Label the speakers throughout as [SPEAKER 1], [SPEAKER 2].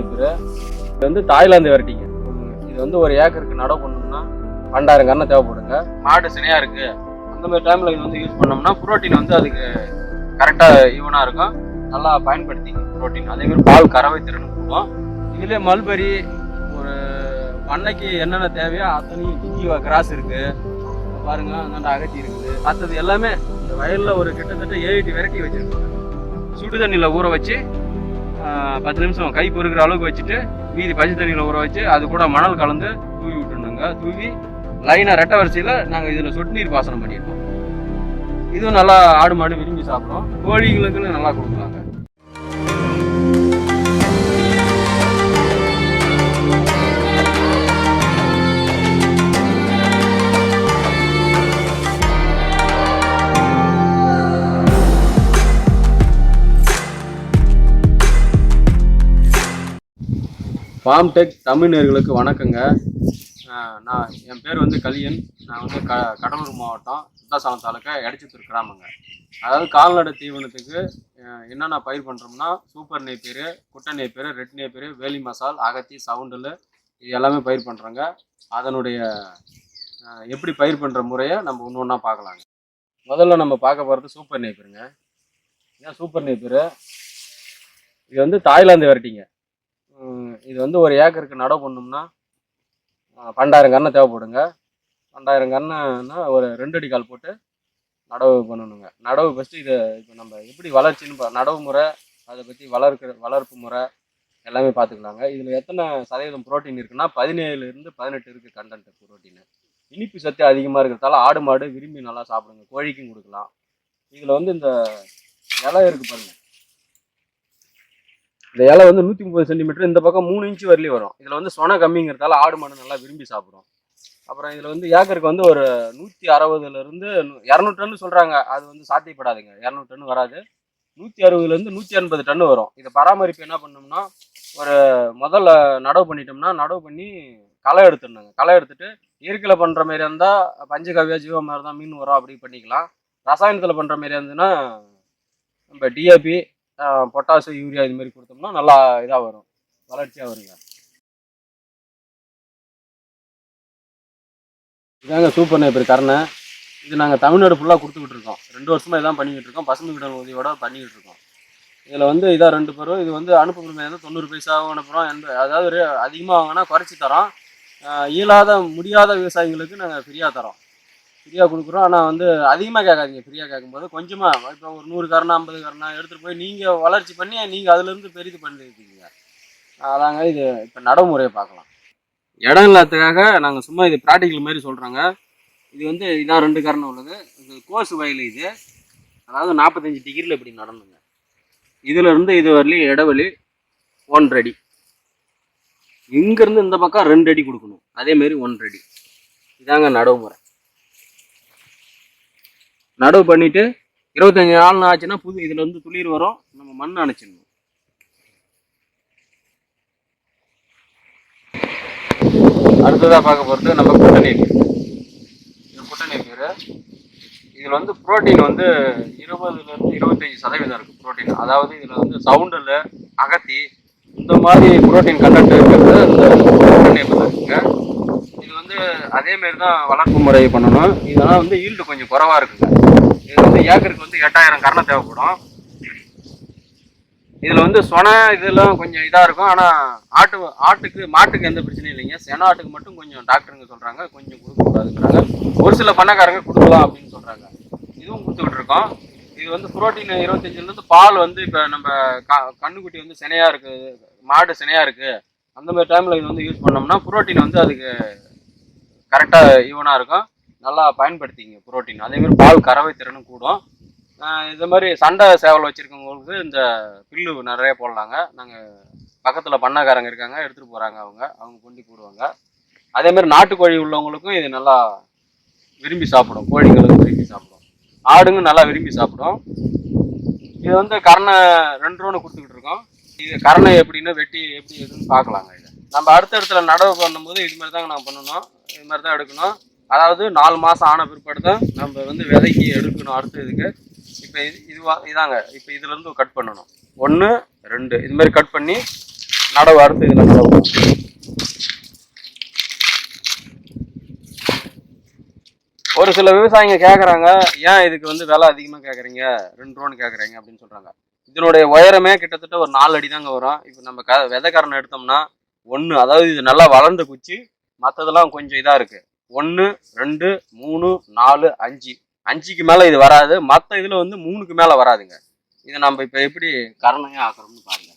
[SPEAKER 1] நெய்ப்பர் இது வந்து தாய்லாந்து வெரைட்டிங்க. இது வந்து ஒரு ஏக்கருக்கு நடவு பண்ணோம்னா பண்டாயிரம் கண்ணை தேவைப்படுங்க. மாடு சினையாக இருக்கு. அந்த மாதிரி டைமில் இது வந்து யூஸ் பண்ணோம்னா புரோட்டீன் வந்து அதுக்கு கரெக்டாக ஈவனாக இருக்கும். நல்லா பயன்படுத்திங்க புரோட்டீன். அதேமாதிரி பால் கறவை திறன் கூடும் இதுல மல்பெரி ஒரு பண்ணைக்கு என்னென்ன தேவையோ அத்தனையும் ஜிஜி கிராஸ் இருக்குது பாருங்க அந்தாண்ட அகத்தி இருக்குது. மற்றது எல்லாமே இந்த வயலில் ஒரு கிட்டத்தட்ட ஏழு வெரைட்டி வச்சுருக்கோம். சுடு தண்ணியில் ஊற வச்சு பத்து நிமிஷம் கை பொறுக்கிற அளவுக்கு வச்சுட்டு மீதி பச்சை தண்ணியில் ஊற வச்சு அது கூட மணல் கலந்து தூவி விட்டுருந்தாங்க தூவி லைனாக ரெட்டை வரிசையில் நாங்கள் இதில் சொட்டு நீர் பாசனம் பண்ணியிருக்கோம். இதுவும் நல்லா ஆடு மாடு விரும்பி சாப்பிட்றோம். கோழிகளுக்குன்னு நல்லா கொடுக்குறாங்க ஃபார்ம் டெக் தமிழர்களுக்கு வணக்கங்க. நான் என் பேர் வந்து கலியன். நான் வந்து க கடலூர் மாவட்டம் சுத்தாசாலம் தாலுக்கா எடச்சித்தூர் கிராமங்க. அதாவது கால்நடை தீவனத்துக்கு என்னென்ன பயிர் பண்ணுறோம்னா சூப்பர் நெய்ப்பேர் குட்டை நெய்ப்பேர் ரெட் நெய்ப்பேர் வேலி மசால் அகத்தி சவுண்டில் இது எல்லாமே பயிர் பண்ணுறோங்க அதனுடைய எப்படி பயிர் பண்ணுற முறையை நம்ம ஒன்று ஒன்றா பார்க்கலாங்க. முதல்ல நம்ம பார்க்க போகிறது சூப்பர் நேப்பருங்க ஏன் சூப்பர் நெய்ப்பேர் இது வந்து தாய்லாந்து வெரைட்டிங்க. இது வந்து ஒரு ஏக்கருக்கு நடவு பண்ணோம்னா பன்னெண்டாயிரம் பண்டாயிரம் கண்ணை தேவைப்படுங்க. பண்டாயிரம் கண்ணுன்னா ஒரு ரெண்டு அடி கால் போட்டு நடவு பண்ணணுங்க. நடவு ஃபஸ்ட்டு இதை இப்போ நம்ம எப்படி வளர்ச்சின்னு பா- நடவு முறை அதை பற்றி வளர்க்கிற வளர்ப்பு முறை எல்லாமே பார்த்துக்கலாங்க. இதில் எத்தனை சதவீதம் புரோட்டீன் இருக்குன்னா பதினேழுலேருந்து பதினெட்டு இருக்குது கண்டென்ட் ப்ரோட்டீன். இனிப்பு சத்து அதிகமாக இருக்கிறதால ஆடு மாடு விரும்பி நல்லா சாப்பிடுங்க. கோழிக்கும் கொடுக்கலாம். இதில் வந்து இந்த இலை இருக்கு பாருங்கள் இந்த இலை வந்து நூற்றி முப்பது சென்டிமீட்டர் இந்த பக்கம் மூணு இன்ச்சு வரலையும் வரும். இதில் வந்து சொன கம்மிங்கிறதால ஆடு மாடு நல்லா விரும்பி சாப்பிடும். அப்புறம் இதில் வந்து ஏக்கருக்கு வந்து ஒரு நூற்றி அறுபதுலேருந்து இரநூறு டன் சொல்கிறாங்க அது வந்து சாத்தியப்படாதுங்க. இரநூறு டன் வராது. நூற்றி அறுபதுலேருந்து நூற்றி எண்பது டன் வரும். இதை பராமரிப்பு என்ன பண்ணோம்னா ஒரு முதல்ல நடவு பண்ணிட்டோம்னா நடவு பண்ணி களை எடுத்துடணுங்க. களை எடுத்துட்டு இயற்கையில் பண்ணுற மாதிரி இருந்தால் பஞ்சகவ்யா ஜீவ மாதிரி தான் மீன் உரம் அப்படி பண்ணிக்கலாம். ரசாயனத்தில் பண்ணுற மாதிரி இருந்ததுன்னா நம்ம டிஏபி பொட்டாசு யூரியா இது மாதிரி கொடுத்தோம்னா நல்லா இதாக வரும். வளர்ச்சியாக வருங்க. இதாங்க சூப்பர் நேப்பர் கரணை. இது நாங்கள் தமிழ்நாடு ஃபுல்லாக கொடுத்துக்கிட்டு இருக்கோம். ரெண்டு வருஷமாக இதான் பண்ணிக்கிட்டு இருக்கோம். பசுமை விடல் உதவியோட பண்ணிக்கிட்டு இருக்கோம். இதில் வந்து இதான் ரெண்டு பேரும் இது வந்து அனுப்புகிற மாதிரி இருந்தால் தொண்ணூறு பைசாவும் அனுப்புகிறோம் எண்பது அதாவது அதிகமாக வாங்கினா குறைச்சி தரோம். இயலாத முடியாத விவசாயிங்களுக்கு நாங்கள் ஃப்ரீயாக தரோம். ஃப்ரீயாக கொடுக்குறோம். ஆனால் வந்து அதிகமாக கேட்காதீங்க. ஃப்ரீயாக கேட்கும்போது கொஞ்சமாக இப்போ ஒரு நூறு கரணா ஐம்பது கரணம் எடுத்துகிட்டு போய் நீங்கள் வளர்ச்சி பண்ணி நீங்கள் அதுலேருந்து பெரிது பண்ணிருக்கீங்க. அதாங்க இது இப்போ நடைமுறையை பார்க்கலாம். இடம் இல்லாததுக்காக நாங்கள் சும்மா இது ப்ராக்டிக்கல் மாதிரி சொல்கிறோங்க இது வந்து இதான் ரெண்டு காரணம் உள்ளது. இது கோசு வயல் இது. அதாவது நாற்பத்தஞ்சு டிகிரியில் இப்படி நடந்துங்க. இதுல இருந்து இது வரலையும் இடைவெளி ஒன்றடி. இங்கேருந்து இந்த பக்கம் ரெண்டு அடி கொடுக்கணும். அதேமாரி ஒன்றடி. இதாங்க நடைமுறை. நடவு பண்ணிட்டு இருபத்தஞ்சு நாள் ஆச்சுன்னா புது இதில் வந்து துளிர் வரும். நம்ம மண் அணைச்சிடணும். அடுத்ததாக பார்க்க போகிறது நம்ம குட்டணி பேர் இது குட்டை நீர் இதில் வந்து புரோட்டீன் வந்து இருபதுலேருந்து இருபத்தஞ்சி சதவீதம் இருக்குது புரோட்டீன். அதாவது இதில் வந்து சவுண்டில் அகத்தி இந்த மாதிரி புரோட்டீன் கண்டக்ட் இருக்கிறது. இந்த குட்டை இருக்குங்க அதே மாதிரி தான் வளர்ப்பு முறை பண்ணணும். இதெல்லாம் வந்து ஈல்டு கொஞ்சம் குறவாக இருக்குங்க. இது வந்து ஏக்கருக்கு வந்து எட்டாயிரம் கரணம் தேவைப்படும். இதில் வந்து சொன இதெல்லாம் கொஞ்சம் இதாக இருக்கும். ஆனால் ஆட்டு ஆட்டுக்கு மாட்டுக்கு எந்த பிரச்சனையும் இல்லைங்க. சென ஆட்டுக்கு மட்டும் கொஞ்சம் டாக்டருங்க சொல்கிறாங்க கொஞ்சம் கொடுக்கக்கூடாதுங்கிறாங்க. ஒரு சில பண்ணக்காரங்க கொடுக்கலாம் அப்படின்னு சொல்கிறாங்க இதுவும் கொடுத்துக்கிட்டு இருக்கோம். இது வந்து புரோட்டீன் இருபத்தஞ்சிலேருந்து பால் வந்து இப்போ நம்ம க- கண்ணுக்குட்டி வந்து சினையாக இருக்குது மாடு சினையாக இருக்குது அந்த மாதிரி டைமில் இது வந்து யூஸ் பண்ணோம்னா புரோட்டீன் வந்து அதுக்கு கரெக்டாக ஈவனாக இருக்கும். நல்லா பயன்படுத்திங்க புரோட்டீன் அதேமாதிரி பால் கறவை திறனும் கூடும். இது மாதிரி சண்டை சேவல் வச்சுருக்கவங்களுக்கு இந்த பில்லு நிறைய போடலாங்க. நாங்கள் பக்கத்தில் பண்ணக்காரங்க இருக்காங்க எடுத்துகிட்டு போகிறாங்க அவங்க. அவங்க கொண்டு போடுவாங்க. அதே மாதிரி நாட்டுக்கோழி உள்ளவங்களுக்கும் இது நல்லா விரும்பி சாப்பிடும். கோழிங்களுக்கும் விரும்பி சாப்பிடும். ஆடுங்க நல்லா விரும்பி சாப்பிடும். இது வந்து கரணை ரெண்டு ரூபா கொடுத்துக்கிட்டு இருக்கோம். இது கரணை எப்படின்னா வெட்டி எப்படி எதுன்னு பார்க்கலாங்க. நம்ம அடுத்த இடத்துல நடவு பண்ணும்போது இது மாதிரி தாங்க நான் பண்ணணும். இது மாதிரி தான் எடுக்கணும். அதாவது நாலு மாதம் ஆன பிற்பாடு தான் நம்ம வந்து விதைக்கு எடுக்கணும் அடுத்த இதுக்கு. இப்போ இது இதுவா இதாங்க. இப்போ இதுலேருந்து கட் பண்ணணும். ஒன்று ரெண்டு. இது மாதிரி கட் பண்ணி நடவு அடுத்து இதில் நடவு ஒரு சில விவசாயிங்க கேட்குறாங்க ஏன் இதுக்கு வந்து விலை அதிகமாக கேட்குறீங்க ரெண்டு ரூபான்னு கேட்குறீங்க அப்படின்னு சொல்கிறாங்க இதனுடைய உயரமே கிட்டத்தட்ட ஒரு நாலு அடி தாங்க வரும். இப்போ நம்ம க விதைக்காரனை எடுத்தோம்னா ஒன்று அதாவது இது நல்லா வளர்ந்த குச்சி மற்றதெல்லாம் கொஞ்சம் இதாக இருக்குது ஒன்று ரெண்டு மூணு நாலு அஞ்சு. அஞ்சுக்கு மேலே இது வராது. மற்ற இதில் வந்து மூணுக்கு மேலே வராதுங்க. இதை நம்ம இப்போ எப்படி கரணையாக ஆக்குறோம்னு பாருங்க.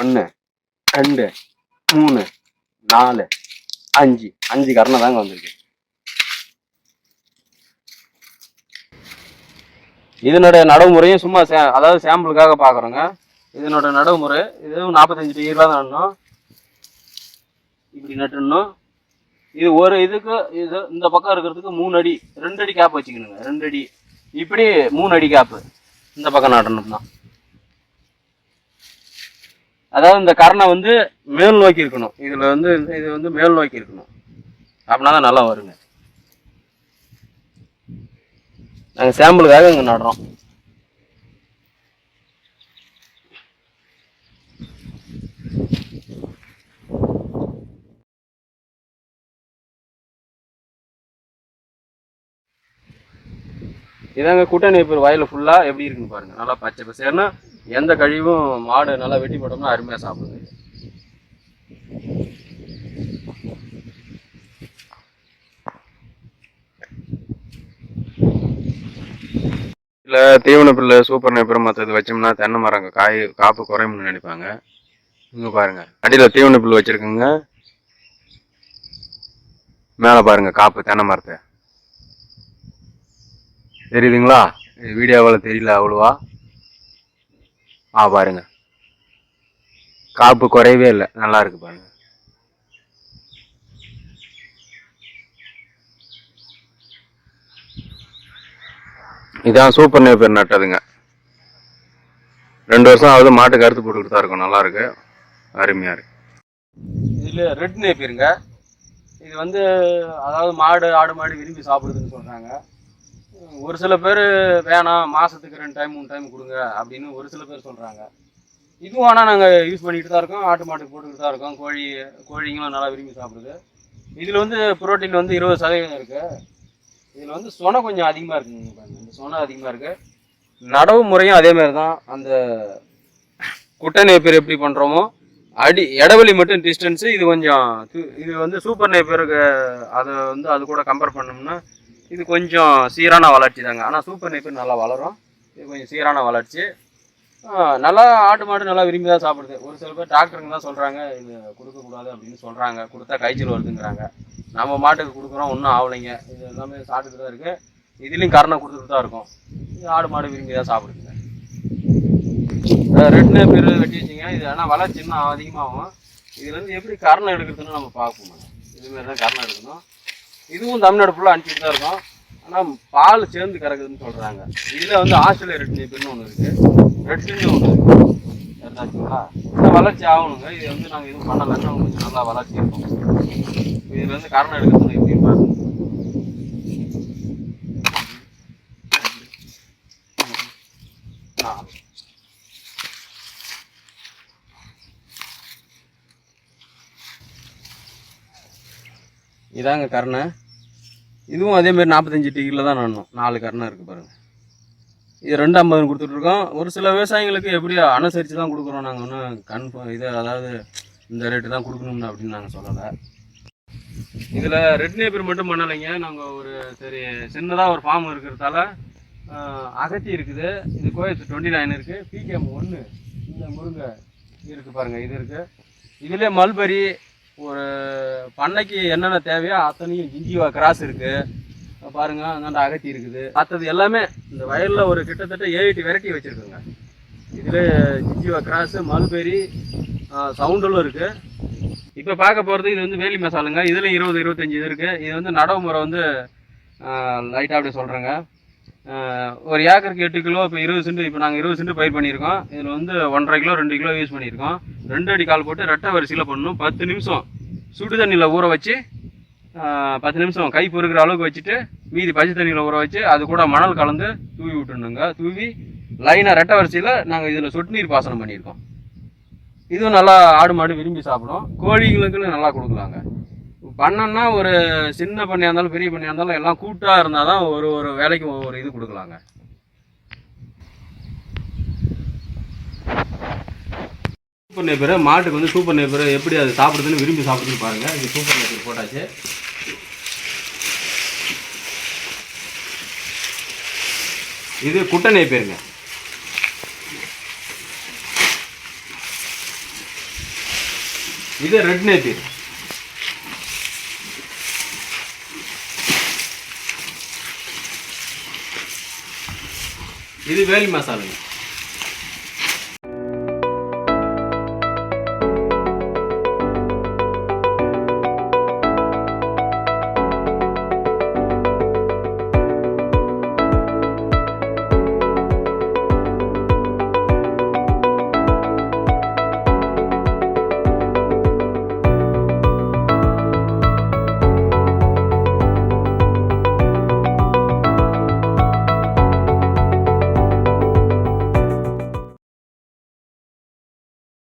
[SPEAKER 1] ஒன்று ரெண்டு மூணு நாலு அஞ்சு. அஞ்சு கரணை தாங்க வந்திருக்கு. இதனுடைய நடைமுறையும் சும்மா சே அதாவது சாம்பிளுக்காக பார்க்குறோங்க இதனோட நடைமுறை இதுவும் நாற்பத்தஞ்சு டிகிரிலாம் தான் நடணும். இப்படி நட்டுணும் இது ஒரு இதுக்கு இது இந்த பக்கம் இருக்கிறதுக்கு மூணு அடி ரெண்டு அடி கேப் வச்சுக்கணுங்க. ரெண்டு அடி. இப்படி மூணு அடி கேப்பு இந்த பக்கம் நடணும்னா அதாவது இந்த கரணை வந்து மேல் நோக்கி இருக்கணும். இதில் வந்து இது வந்து மேல் நோக்கி இருக்கணும். அப்படின்னா தான் நல்லா வருங்க. நாங்கள் சாம்பிளுக்காக இங்கே நடுறோம். இதாங்க குட்டை இப்போ வயல் ஃபுல்லாக எப்படி இருக்குன்னு பாருங்க. நல்லா பச்சை பசேர்னா எந்த கழிவும் மாடு நல்லா வெட்டி போட்டோம்னா அருமையாக சாப்பிடுது. இல்லை தீவன பிள்ளை சூப்பர் நெப்பரம் மற்றது வச்சோம்னா தென்னை மரங்க காய் காப்பு குறையும்னு நினைப்பாங்க. இங்கே பாருங்க. அடியில் தீவன புல் வச்சுருக்குங்க. மேலே பாருங்க காப்பு தென்னை மரத்தை. தெரியுதுங்களா? இது வீடியோவில் தெரியல அவ்வளோவா? ஆ பாருங்க. காப்பு குறையவே இல்லை. நல்லா இருக்கு பாருங்க. இதான் சூப்பர் நேப்பர் நட்டதுங்க. ரெண்டு வருஷம் ஆகுது மாட்டுக்கு அறுத்து போட்டுக்கிட்டு தான் இருக்கும். நல்லா இருக்கு. அருமையா இருக்கு. இதில் ரெட் நேப்பிருங்க. இது வந்து அதாவது மாடு ஆடு மாடு விரும்பி சாப்பிடுதுன்னு சொல்றாங்க. ஒரு சில பேர் வேணாம் மாதத்துக்கு ரெண்டு டைம் மூணு டைம் கொடுங்க அப்படின்னு ஒரு சில பேர் சொல்கிறாங்க இதுவும் ஆனால் நாங்கள் யூஸ் பண்ணிக்கிட்டு தான் இருக்கோம். ஆட்டு மாட்டுக்கு போட்டுக்கிட்டு தான் இருக்கோம். கோழி கோழிங்களும் நல்லா விரும்பி சாப்பிடுது. இதில் வந்து புரோட்டீன் வந்து இருபது சதவீதம் இருக்குது இதில் வந்து சொனை கொஞ்சம் அதிகமாக இருக்குங்க பாருங்க. இந்த சொனை அதிகமாக இருக்குது நடவு முறையும் அதேமாதிரி தான். அந்த குட்டை நேப்பர் எப்படி பண்ணுறோமோ அடி இடைவெளி மட்டும் டிஸ்டன்ஸு இது கொஞ்சம் இது வந்து சூப்பர் நேப்பருக்கு அதை வந்து அது கூட கம்பேர் பண்ணோம்னா இது கொஞ்சம் சீரான வளர்ச்சி தாங்க. ஆனால் சூப்பர் நேப்பர் நல்லா வளரும். இது கொஞ்சம் சீரான வளர்ச்சி. நல்லா ஆட்டு மாடு நல்லா விரும்பி தான் சாப்பிடுது. ஒரு சில பேர் டாக்டருங்க தான் சொல்கிறாங்க இது கொடுக்கக்கூடாது அப்படின்னு சொல்கிறாங்க கொடுத்தா காய்ச்சல் வருதுங்கிறாங்க. நம்ம மாட்டுக்கு கொடுக்குறோம் ஒன்றும் ஆகலைங்க இது எல்லாமே சாப்பிட்டுட்டு தான் இருக்குது இதுலேயும் கரணை கொடுத்துட்டு தான் இருக்கும். இது ஆடு மாடு விரும்பி தான் சாப்பிடுதுங்க. ரெட் பேர் வெட்டி வச்சிங்க. இது ஆனால் வளர்ச்சி இன்னும் அதிகமாகும். இதுலேருந்து எப்படி கரணம் எடுக்கிறதுன்னு நம்ம பார்ப்போம். இதுமாரி தான் கரணம் எடுக்கணும். இதுவும் தமிழ்நாடு ஃபுல்லாக அனுப்பிட்டு தான் இருக்கும். ஆனால் பால் சேர்ந்து கறக்குதுன்னு சொல்கிறாங்க இதில் வந்து ஆஸ்திரேலியா ரெட் நேப்பர்னு ஒன்று இருக்குது ரெட்னு ஒன்று இருக்குது சரிதாச்சுங்களா வளர்ச்சி ஆகணுங்க. இது வந்து நாங்கள் எதுவும் பண்ணலை கொஞ்சம் நல்லா வளர்ச்சி இருக்கும். இதுல இருந்து எடுக்கணும் எடுக்கிறது எப்படி பாருங்க ஆ. இதாங்க கருணை. இதுவும் அதே மாதிரி நாற்பத்தஞ்சு டிகிரியில் தான் நடணும். நாலு கருணை இருக்குது பாருங்கள் இது ரெண்டு ஐம்பது கொடுத்துட்ருக்கோம் ஒரு சில விவசாயிங்களுக்கு எப்படியோ அனுசரித்து தான் கொடுக்குறோம் நாங்கள் ஒன்றும் கன்ஃபார்ம் இது அதாவது இந்த ரேட்டு தான் கொடுக்கணும்னு அப்படின்னு நாங்கள் சொல்லலை. இதில் ரெட் நேப்பர் மட்டும் பண்ணலைங்க. நாங்கள் ஒரு சரி சின்னதாக ஒரு ஃபார்ம் இருக்கிறதால அகத்தி இருக்குது. இது கோயத்து டுவெண்ட்டி நைன் இருக்குது பிகேஎம் ஒன்று இந்த முருங்கை இருக்குது பாருங்கள் இது இருக்குது இதுலேயே மல்பரி ஒரு பண்ணைக்கு என்னென்ன தேவையோ அத்தனையும் ஜிஞ்சிவா கிராஸ் இருக்குது பாருங்க அந்தாண்ட அகத்தி இருக்குது. மற்றது எல்லாமே இந்த வயலில் ஒரு கிட்டத்தட்ட ஏழு வெரைட்டி வச்சுருக்குங்க. இதில் ஜிஞ்சிவா கிராஸு மல்பெரி சவுண்டலும் இருக்குது இப்போ பார்க்க போகிறது இது வந்து வேலி மசாலுங்க. இதில் இருபது இருபத்தஞ்சி இது இருக்குது இது வந்து நடவு முறை வந்து லைட்டாக அப்படி சொல்கிறேங்க ஒரு ஏக்கருக்கு எட்டு கிலோ இப்போ இருபது சென்ட் இப்போ நாங்கள் இருபது சென்ட் பயிர் பண்ணியிருக்கோம். இதில் வந்து ஒன்றரை கிலோ ரெண்டு கிலோ யூஸ் பண்ணியிருக்கோம். ரெண்டு அடி கால் போட்டு ரெட்டை வரிசையில் பண்ணணும். பத்து நிமிஷம் சுடு தண்ணியில் ஊற வச்சு பத்து நிமிஷம் கை பொறுக்கிற அளவுக்கு வச்சுட்டு மீதி பச்சை தண்ணியில் ஊற வச்சு அது கூட மணல் கலந்து தூவி விட்டுணுங்க தூவி லைனாக ரெட்டை வரிசையில் நாங்கள் இதில் சொட்டு நீர் பாசனம் பண்ணியிருக்கோம். இதுவும் நல்லா ஆடு மாடு விரும்பி சாப்பிடும். கோழிகளுக்கு நல்லா கொடுக்கலாங்க. பண்ணோம்னா ஒரு சின்ன பண்ணையாக இருந்தாலும் பெரிய பண்ணையாக இருந்தாலும் எல்லாம் கூட்டாக இருந்தால் தான் ஒரு ஒரு வேலைக்கும் ஒவ்வொரு இது கொடுக்கலாங்க. சூப்பர் நேப்பர் மாட்டுக்கு வந்து சூப்பர் நேப்பர் எப்படி அது சாப்பிடுதுன்னு விரும்பி சாப்பிடுதுன்னு பாருங்கள் இது சூப்பர் நேப்பர் போட்டாச்சு. இது குட்டை நேப்பருங்க. இது ரெட் நேப்பர். இது வேலி மசாலாங்க